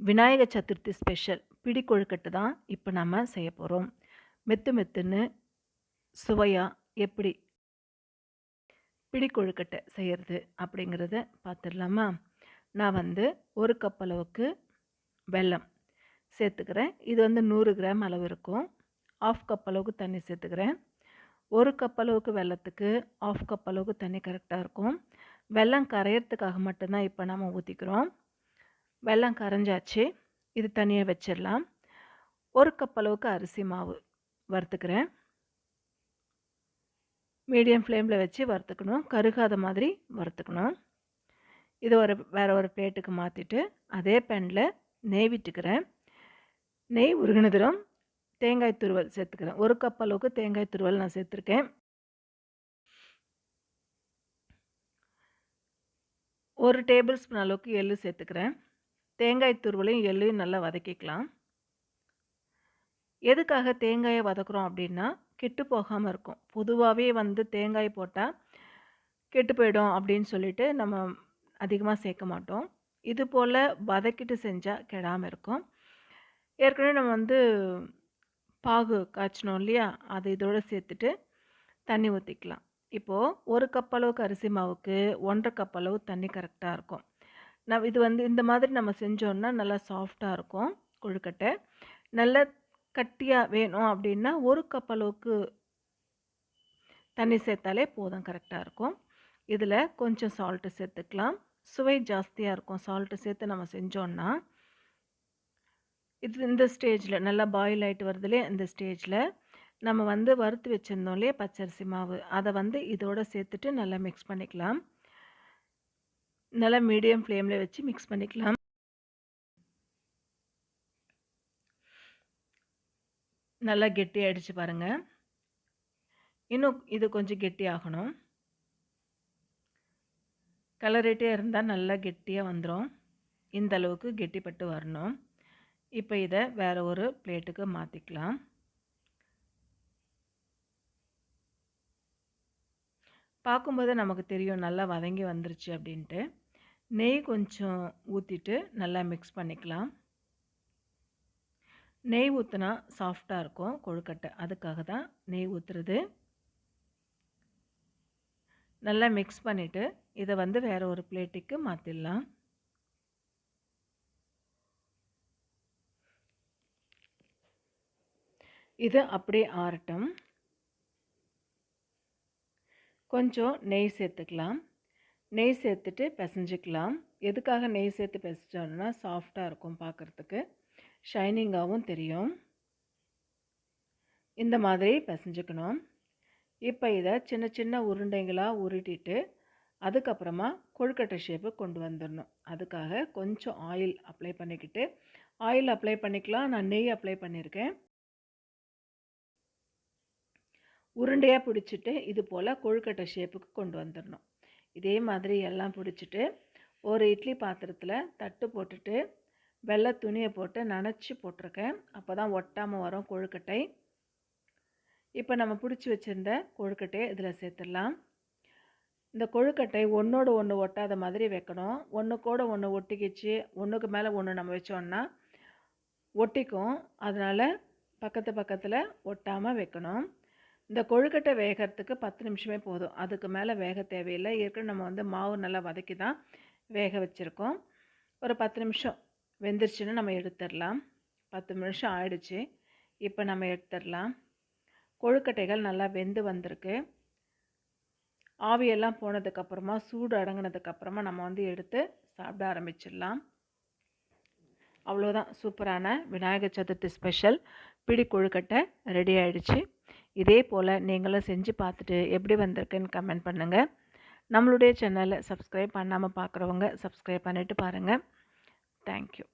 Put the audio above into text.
Vinayaka Chaturthi special பிடி கொழுக்கட்டு தான் இப்போ நம்ம செய்ய போகிறோம் மெத்து மெத்துன்னு சுவையாக எப்படி பிடி கொழுக்கட்டை செய்கிறது அப்படிங்கிறத பார்த்துடலாமா நான் வந்து ஒரு கப் அளவுக்கு வெல்லம் சேர்த்துக்கிறேன். இது வந்து நூறு கிராம் அளவு இருக்கும். ஆஃப் கப் அளவுக்கு தண்ணி சேர்த்துக்கிறேன். ஒரு கப் அளவுக்கு வெல்லத்துக்கு ஆஃப் கப் அளவுக்கு தண்ணி கரெக்டாக இருக்கும். வெல்லம் கரையிறதுக்காக மட்டும்தான் இப்போ நம்ம ஊற்றிக்கிறோம் வெல்லம் கரைஞ்சாச்சு. இது தனியாக வச்சிடலாம். ஒரு கப் அளவுக்கு அரிசி மாவு வறுத்துக்கிறேன். மீடியம் ஃப்ளேமில் வச்சு வறுத்துக்கணும். கருகாத மாதிரி வறுத்துக்கணும். இது ஒரு வேறு ஒரு பிளேட்டுக்கு மாற்றிட்டு அதே பேனில் நெய் விட்டுக்கிறேன். நெய் உருகினதும் தேங்காய் துருவல் சேர்த்துக்கிறேன். ஒரு கப் அளவுக்கு தேங்காய் துருவல் நான் சேர்த்துருக்கேன். ஒரு டேபிள் ஸ்பூன் அளவுக்கு எள்ளு சேர்த்துக்கிறேன். தேங்காய் துருவலையும் எள்ளையும் நல்லா வதக்கிக்கலாம். எதுக்காக தேங்காயை வதக்குறோம் அப்படின்னா கெட்டு போகாமல் இருக்கும். பொதுவாகவே வந்து தேங்காய் போட்டால் கெட்டு போயிடும் அப்படின்னு சொல்லிட்டு நம்ம அதிகமாக சேர்க்க மாட்டோம். இது போல் வதக்கிட்டு செஞ்சால் கெடாமல் இருக்கும். ஏற்கனவே நம்ம வந்து பாகு காய்ச்சினோம் இல்லையா? அதை இதோடு சேர்த்துட்டு தண்ணி ஊற்றிக்கலாம் இப்போது ஒரு கப் அளவுக்கு அரிசி மாவுக்கு ஒன்றரை கப் அளவு தண்ணி கரெக்டாக இருக்கும். நான் இது வந்து இந்த மாதிரி நம்ம செஞ்சோன்னா நல்லா சாஃப்டாக இருக்கும் கொழுக்கட்டை. நல்லா கட்டியாக வேணும் அப்படின்னா ஒரு கப் அளவுக்கு தண்ணி சேர்த்தாலே போதும் கரெக்டாக இருக்கும். இதில் கொஞ்சம் சால்ட்டு சேர்த்துக்கலாம். சுவை ஜாஸ்தியாக இருக்கும் சால்ட்டு சேர்த்து நம்ம செஞ்சோன்னா இது இந்த ஸ்டேஜில் நல்லா பாயில் ஆகிட்டு வருதுலே இந்த ஸ்டேஜில் நம்ம வந்து வறுத்து வச்சுருந்தோம் பச்சரிசி மாவு. அதை வந்து இதோடு சேர்த்துட்டு நல்லா மிக்ஸ் பண்ணிக்கலாம். நல்லா மீடியம் ஃப்ளேமில் வச்சு மிக்ஸ் பண்ணிக்கலாம். நல்லா கெட்டி ஆகிடுச்சு பாருங்கள் இன்னும் இது கொஞ்சம் கெட்டி ஆகணும். கலரேட்டே இருந்தால் நல்லா கெட்டியாக வந்துடும் இந்த அளவுக்கு கெட்டிப்பட்டு வரணும். இப்போ இதை வேறு ஒரு பிளேட்டுக்கு மாற்றிக்கலாம் பார்க்கும்போது நமக்கு தெரியும் நல்லா வதங்கி வந்துருச்சு அப்படின்ட்டு. நெய் கொஞ்சம் ஊற்றிட்டு நல்லா மிக்ஸ் பண்ணிக்கலாம். நெய் ஊற்றினா சாஃப்டாக இருக்கும் கொழுக்கட்டை. அதுக்காக தான் நெய் ஊற்றுறது நல்லா மிக்ஸ் பண்ணிவிட்டு இதை வந்து வேறு ஒரு பிளேட்டுக்கு மாற்றிடலாம் இது அப்படியே ஆறட்டும். கொஞ்சம் நெய் சேர்த்துக்கலாம். நெய் சேர்த்துட்டு பிசைஞ்சிக்கலாம். எதுக்காக நெய் சேர்த்து பிசைச்சோன்னா சாஃப்டாக இருக்கும் பார்க்குறதுக்கு ஷைனிங்காகவும் தெரியும். இந்த மாதிரி பிசைஞ்சுக்கணும். இப்போ இதை சின்ன சின்ன உருண்டைங்களாக உருட்டிட்டு அதுக்கப்புறமா கொழுக்கட்டை ஷேப்பு கொண்டு வந்துடணும். அதுக்காக கொஞ்சம் ஆயில் அப்ளை பண்ணிக்கிட்டு ஆயில் அப்ளை பண்ணிக்கலாம். நான் நெய் அப்ளை பண்ணியிருக்கேன் உருண்டையாக பிடிச்சிட்டு இது போல் கொழுக்கட்டை ஷேப்புக்கு கொண்டு வந்துடணும். இதே மாதிரி எல்லாம் பிடிச்சிட்டு ஒரு இட்லி பாத்திரத்தில் தட்டு போட்டுட்டு வெள்ளை துணியை போட்டு நனைச்சி போட்டிருக்கேன். அப்போ தான் ஒட்டாமல் வரும் கொழுக்கட்டை. இப்போ நம்ம பிடிச்சி வச்சுருந்த கொழுக்கட்டையை இதில் சேர்த்துடலாம். இந்த கொழுக்கட்டை ஒன்றோடு ஒன்று ஒட்டாத மாதிரி வைக்கணும். ஒன்று கூட ஒன்று ஒட்டிக்கிச்சு ஒன்றுக்கு மேலே ஒன்று நம்ம வச்சோன்னா ஒட்டிக்கும். அதனால் பக்கத்து பக்கத்தில் ஒட்டாமல் வைக்கணும். இந்த கொழுக்கட்டை வேகிறதுக்கு பத்து நிமிஷமே போதும். அதுக்கு மேலே வேக தேவையில்லை. ஏற்கனவே நம்ம வந்து மாவு நல்லா வதக்கி தான் வேக வச்சுருக்கோம். ஒரு பத்து நிமிஷம் வெந்துருச்சுன்னு நம்ம எடுத்துடலாம். பத்து நிமிஷம் ஆயிடுச்சு. இப்போ நம்ம எடுத்துடலாம். கொழுக்கட்டைகள் நல்லா வெந்து வந்திருக்கு. ஆவியெல்லாம் போனதுக்கப்புறமா சூடு அடங்கினதுக்கப்புறமா நம்ம வந்து எடுத்து சாப்பிட ஆரம்பிச்சிடலாம். அவ்வளோதான் சூப்பரான விநாயகர் சதுர்த்தி ஸ்பெஷல். பிடி கொழுக்கட்டை ரெடி ஆகிடுச்சு இதே போல் நீங்களும் செஞ்சு பார்த்துட்டு எப்படி வந்திருக்குன்னு கமெண்ட் பண்ணுங்கள் நம்மளுடைய சேனலை சப்ஸ்கிரைப் பண்ணாமல் பார்க்குறவங்க சப்ஸ்கிரைப் பண்ணிவிட்டு பாருங்கள் தேங்க்யூ